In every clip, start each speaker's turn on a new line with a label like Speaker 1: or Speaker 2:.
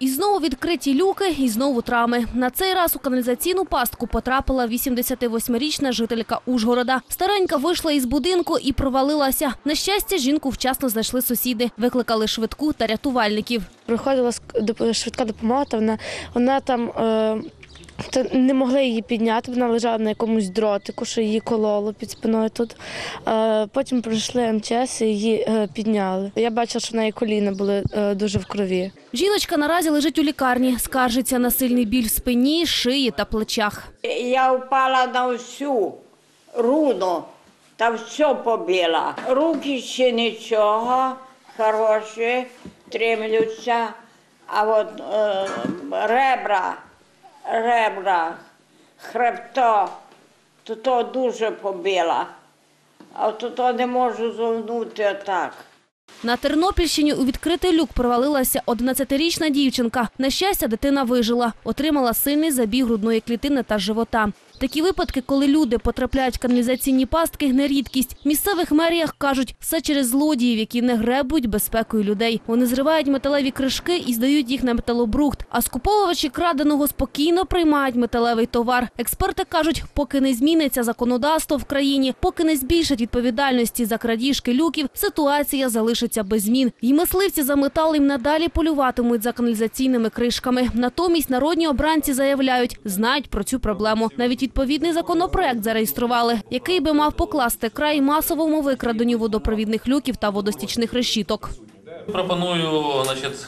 Speaker 1: І знову відкриті люки, і знову трами. На цей раз у каналізаційну пастку потрапила 88-річна жителька Ужгорода. Старенька вийшла із будинку і провалилася. На щастя, жінку вчасно знайшли сусіди, викликали швидку та рятувальників.
Speaker 2: Приходила швидка допомога, та вона, вона там е, та не могли її підняти, вона лежала на якомусь дротику, що її кололо під спиною тут. Е, потім прийшли МЧС і її е, підняли. Я бачила, що в неї коліна були е, дуже в крові.
Speaker 1: Жіночка наразі лежить у лікарні, скаржиться на сильний біль в спині, шиї та плечах.
Speaker 3: Я впала на всю руну та все побила. Руки ще нічого, хороші, тримлються, а от е, ребра, ребра, хребто, то, то дуже побила. А то, то не можу зогнути отак.
Speaker 1: На Тернопільщині у відкритий люк провалилася 11-річна дівчинка. На щастя, дитина вижила, отримала сильний забіг грудної клітини та живота. Такі випадки, коли люди потрапляють в каналізаційні пастки, не рідкість. В місцевих меріях кажуть, все через злодіїв, які не гребують безпекою людей. Вони зривають металеві кришки і здають їх на металобрухт. А скуповувачі краденого спокійно приймають металевий товар. Експерти кажуть, поки не зміниться законодавство в країні, поки не збільшать відповідальності за крадіжки люків, ситуація залишиться без змін. І мисливці за металом надалі полюватимуть за каналізаційними кришками. Натомість народні обранці заявляють, знають про цю проблему. Навіть відповідний законопроект зареєстрували, який би мав покласти край масовому викраденню водопровідних люків та водостічних решіток.
Speaker 4: Пропоную значить,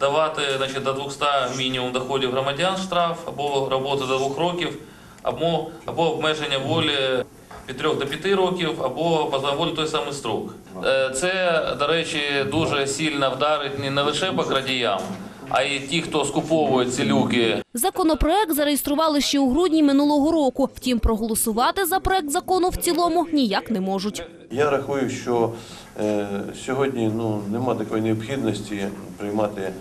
Speaker 4: давати значить, до 200 мінімум доходів громадян штраф або роботи до 2 років, або, або обмеження волі від 3 до 5 років, або позбаволі той самий строк. Е, Це, до речі, дуже сильно вдарить не- лише по крадіям, а й ті, хто скуповує ці люки
Speaker 1: Законопроект зареєстрували ще у грудні минулого року. Втім, проголосувати за проект закону в цілому ніяк не можуть.
Speaker 5: Я рахую, що е, сьогодні ну, нема такої необхідності приймати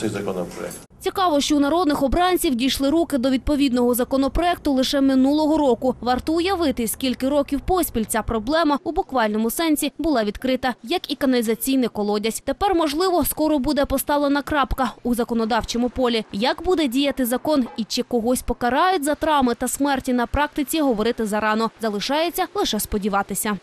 Speaker 5: цей законопроект.
Speaker 1: Цікаво, що у народних обранців дійшли руки до відповідного законопроекту лише минулого року. Варто уявити, скільки років поспіль ця проблема у буквальному сенсі була відкрита, як і каналізаційний колодязь. Тепер, можливо, скоро буде поставлена крапка у законодавчому полі. Як буде діяти закон і чи когось покарають за травми та смерті на практиці, говорити зарано. Залишається лише сподіватися.